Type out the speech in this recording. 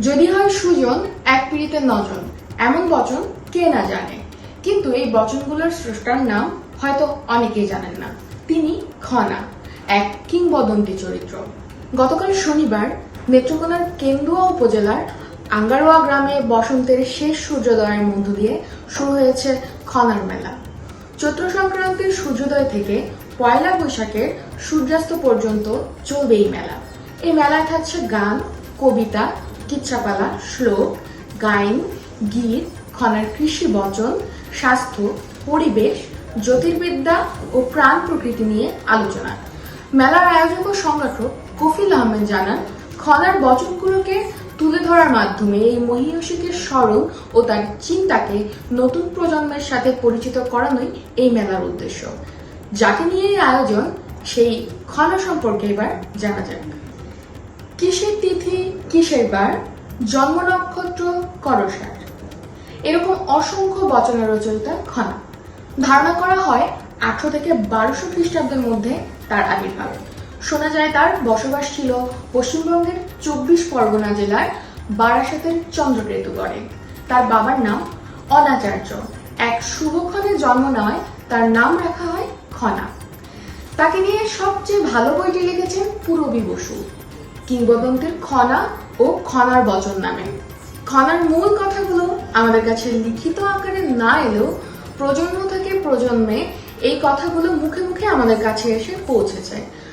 যদি হয় সুজন, এক পিড়িতে নজন। এমন বচন কে না জানে। কিন্তু এই বচনগুলোর স্রষ্টার নাম হয়তো অনেকেই জানেন না। তিনি খনা, এক কিংবদন্তি চরিত্র। গতকাল শনিবার নেত্রকোনার কেন্দুয়া উপজেলার আঙ্গারোয়া গ্রামে বসন্তের শেষ সূর্যোদয়ের মধ্য দিয়ে শুরু হয়েছে খনার মেলা। চৈত্র সংক্রান্তির সূর্যোদয় থেকে পয়লা বৈশাখের সূর্যাস্ত পর্যন্ত চলবে এই মেলা। এই মেলায় থাকছে গান, কবিতা কিচ্ছাপালা, শ্লোক গাইন গীত, খনার কৃষি বচন, স্বাস্থ্য, পরিবেশ, জ্যোতির্বিদ্যা ও প্রাণ প্রকৃতি নিয়ে আলোচনা। মেলার আয়োজক ও সংগঠক কফিল আহমেদ জানান, খনার বচনগুলোকে তুলে ধরার মাধ্যমে এই মহিষীকে স্মরণ ও তার চিন্তাকে নতুন প্রজন্মের সাথে পরিচিত করানোই এই মেলার উদ্দেশ্য। যাকে নিয়ে এই আয়োজন, সেই খনা সম্পর্কে এবার জানা যাক। কিসের তিথি, কিসের বার? জন্ম নক্ষত্র, করসার। এরকম অসংখ্য বচনের রচয়িতা খনা ধারণা করা হয় আঠারো থেকে বারোশো খ্রিস্টাব্দের মধ্যে তার আবির্ভাব। শোনা যায় তার বসবাস ছিল পশ্চিমবঙ্গের চব্বিশ পরগনা জেলার বারাসাতের চন্দ্রকেতুগড়ে। তার বাবার নাম অনাচার্য। এক শুভক্ষণে জন্ম নেওয়ায় তার নাম রাখা হয় খনা তাকে নিয়ে সবচেয়ে ভালো বইটি লিখেছেন পূরবী বসু। কিংবদন্তির খনা ও খনার বচন নামে। খনার মূল কথাগুলো আমাদের কাছে লিখিত আকারে না এলেও প্রজন্ম থেকে প্রজন্মে এই কথাগুলো মুখে মুখে আমাদের কাছে এসে পৌঁছেছে।